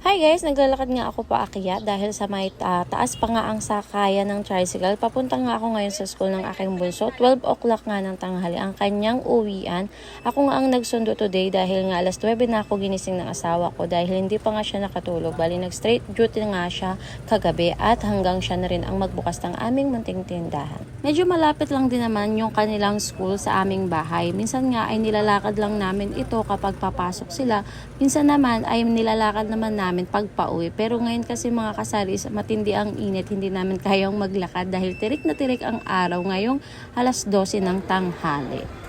Hi guys, naglalakad nga ako paakyat dahil sa may ah, taas pa nga ang sakayan ng tricycle. Papunta nga ako ngayon sa school ng aking bunso. 12 o'clock nga ng tanghali ang kanyang uwian. Ako nga ang nagsundo today dahil nga alas 9 na ako ginising ng asawa ko dahil hindi pa nga siya nakatulog. Bali nag straight duty nga siya kagabi at hanggang siya na rin ang magbukas ng aming munting tindahan. Medyo malapit lang din naman yung kanilang school sa aming bahay. Minsan nga ay nilalakad lang namin ito kapag papasok sila. Minsan naman ay nilalakad naman namin pag pauwi. Pero ngayon kasi mga kasaris, matindi ang init. Hindi namin kayang maglakad dahil tirik na tirik ang araw ngayong alas 12 ng tanghali.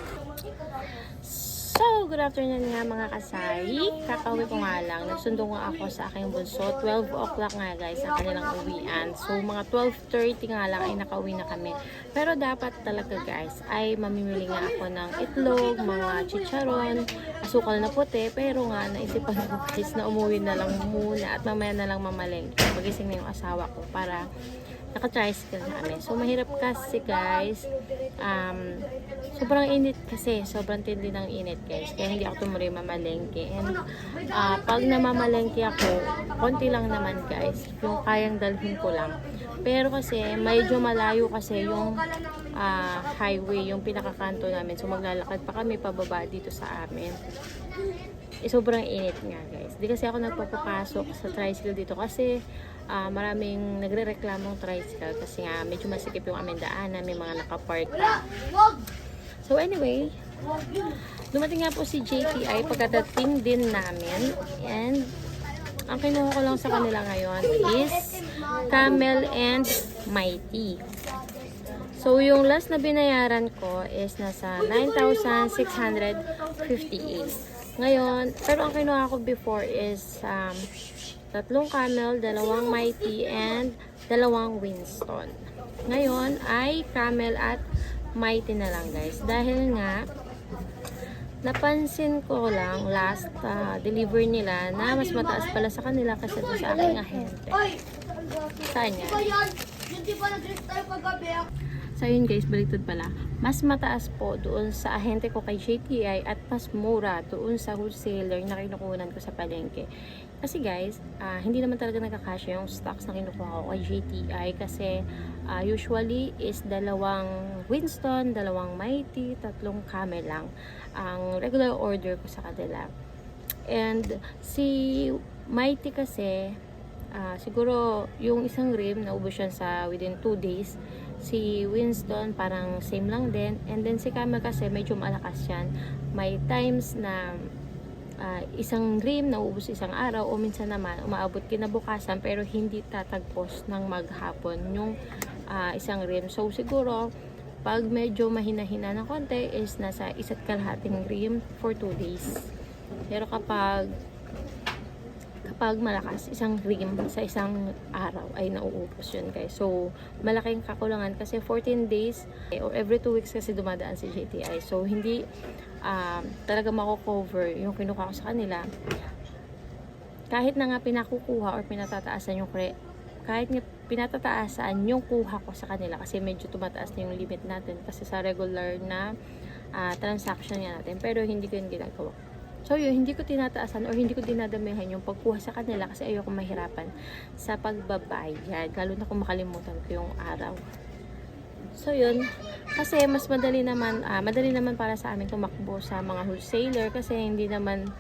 So, good afternoon nga mga kasari. Kakauwi ko nga lang. Nagsundo nga ako sa aking bunso. 12 o'clock nga guys ang kanilang uwian. So, mga 12.30 nga lang ay nakauwi na kami. Pero dapat talaga guys ay mamimili nga ako ng itlog, mga chicharon, asukal na puti. Pero nga naisipan ko guys na umuwi na lang muna at mamaya na lang mamaling. Pagising na yung asawa ko para naka-tricycle na kami. So, mahirap kasi guys. Um, sobrang init kasi. Sobrang tindi ng init guys. Kaya hindi ako tumuloy mamalengke. And ah, pag namamalengke ako, konti lang naman guys. Yung kayang dalhin ko lang. Pero kasi, medyo malayo kasi yung ah, highway, yung pinakakanto namin. So, maglalakad pa kami pababa dito sa amin. Eh, sobrang init nga guys. Di kasi ako nagpapapasok sa tricycle dito kasi ah, maraming nagre-reklamong tricycle kasi nga medyo masikip yung aming daanan, may mga nakapark pa. So anyway, dumating nga po si JTI pagkadating din namin and ang kinuha ko lang sa kanila ngayon is Camel and Mighty. So, yung last na binayaran ko is nasa 9,658. Ngayon, pero ang kinuha ko before is um, tatlong camel, dalawang mighty, and dalawang Winston. Ngayon ay camel at mighty na lang guys. Dahil nga, napansin ko lang last uh, delivery nila na mas mataas pala sa kanila kasi sa aking ahente. Saan yan? So yun guys, baliktad pala. Mas mataas po doon sa ahente ko kay JTI at mas mura doon sa wholesaler na kinukunan ko sa palengke. Kasi guys, ah, hindi naman talaga nagkakasya yung stocks na kinukuha ko kay JTI kasi ah, usually is dalawang Winston, dalawang Mighty, tatlong Camel lang ang regular order ko sa kanila. And si Mighty kasi Ah, siguro yung isang rim naubos yan sa within 2 days si Winston parang same lang din. And then si Camel kasi medyo malakas yan. May times na ah, isang rim naubos isang araw o minsan naman umaabot kinabukasan pero hindi tatagpos ng maghapon yung ah, isang rim so siguro pag medyo mahina-hina ng konti is nasa isa't kalahating rim for 2 days. Pero kapag kapag malakas, isang rim sa isang araw ay nauubos yun guys. So, malaking kakulangan kasi 14 days eh, or every 2 weeks kasi dumadaan si JTI. So, hindi um, talaga mako-cover yung kinuha ko sa kanila. Kahit na nga pinakukuha or pinatataasan yung cre kahit nga pinatataasan yung kuha ko sa kanila kasi medyo tumataas na yung limit natin kasi sa regular na ah, transaction niya natin pero hindi ko yung ginagawa So yun, hindi ko tinataasan or hindi ko dinadamihan yung pagkuha sa kanila kasi ayoko mahirapan sa pagbabayad. Lalo na kung makalimutan ko yung araw. So yun, kasi mas madali naman, ah, madali naman para sa amin tumakbo sa mga wholesaler kasi hindi naman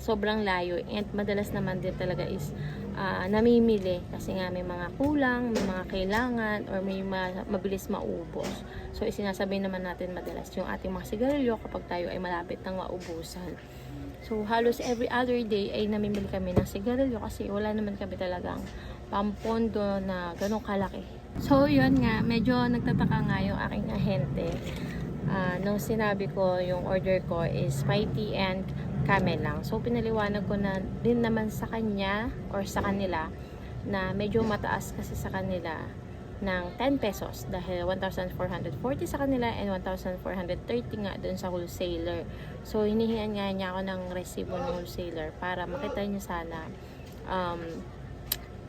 sobrang layo and madalas naman din talaga is ah, namimili kasi nga may mga kulang, may mga kailangan or may ma- mabilis maubos. So isinasabi naman natin madalas yung ating mga sigarilyo kapag tayo ay malapit ng maubusan. So, halos every other day ay namimili kami ng sigarilyo kasi wala naman kami talagang pampondo na ganong kalaki. So, yun nga, medyo nagtataka nga yung aking ahente. Ah, nung sinabi ko yung order ko is Mighty and Camel lang. So, pinaliwanag ko na din naman sa kanya or sa kanila na medyo mataas kasi sa kanila ng 10 pesos dahil 1,440 sa kanila and 1,430 nga dun sa wholesaler. So, hinihingan nga niya ako ng resibo ng wholesaler para makita niyo sana um,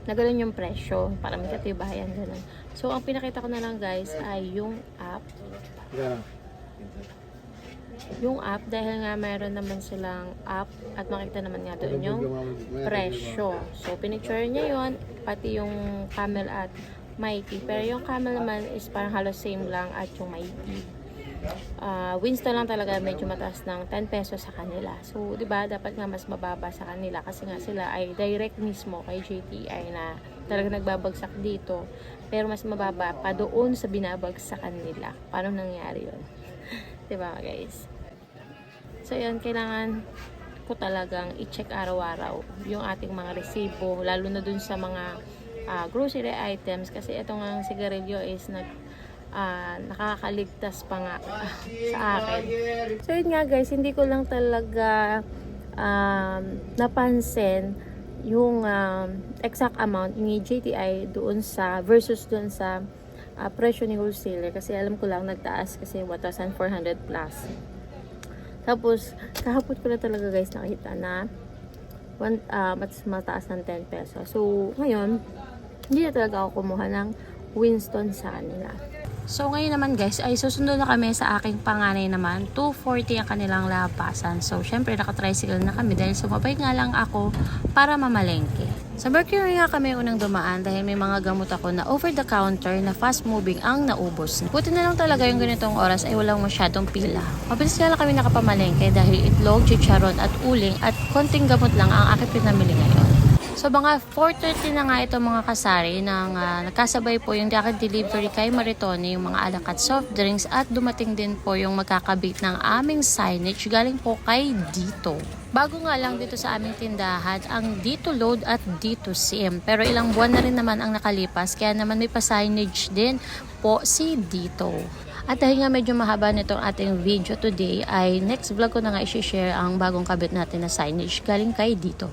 na ganun yung presyo para may katibayan ganun. So, ang pinakita ko na lang guys ay yung app. yung app dahil nga mayroon naman silang app at makita naman nga doon yung presyo. So, pinicture niya yon pati yung camel at mighty. Pero yung camel naman is parang halos same lang at yung mighty. Ah, Winston lang talaga medyo mataas ng 10 pesos sa kanila. So, 'di ba, dapat nga mas mababa sa kanila kasi nga sila ay direct mismo kay JTI na talaga nagbabagsak dito. Pero mas mababa pa doon sa binabagsakan nila. Paano nangyari 'yon? 'Di ba, guys? So, 'yun kailangan ko talagang i-check araw-araw yung ating mga resibo, lalo na dun sa mga ah, grocery items kasi itong ang sigarilyo is nag ah, nakakaligtas pa nga sa akin. So yun nga guys, hindi ko lang talaga um, napansin yung um, exact amount ni JTI doon sa versus doon sa ah, presyo ni wholesaler kasi alam ko lang nagtaas kasi 1,400 plus. Tapos kahapon ko na talaga guys nakita na one, ah, mas mataas ng 10 pesos. So ngayon, hindi na talaga ako kumuha ng Winston sa kanila. So ngayon naman guys, ay susunod na kami sa aking panganay naman. 240 ang kanilang lapasan. So syempre naka-tricycle na kami dahil sumabay nga lang ako para mamalengke. Sa Mercury nga kami unang dumaan dahil may mga gamot ako na over the counter na fast moving ang naubos. Buti na lang talaga yung ganitong oras ay walang masyadong pila. Mabilis nga lang kami nakapamalengke dahil itlog, chicharon at uling at konting gamot lang ang aking pinamili ngayon. So mga 4.30 na nga ito mga kasari nang ah, nagkasabay po yung direct delivery kay Maritone, yung mga alakat soft drinks at dumating din po yung magkakabit ng aming signage galing po kay Dito. Bago nga lang dito sa aming tindahan ang Dito Load at Dito Sim. Pero ilang buwan na rin naman ang nakalipas kaya naman may pa-signage din po si Dito. At dahil nga medyo mahaba nitong ating video today ay next vlog ko na nga i-share ang bagong kabit natin na signage galing kay Dito.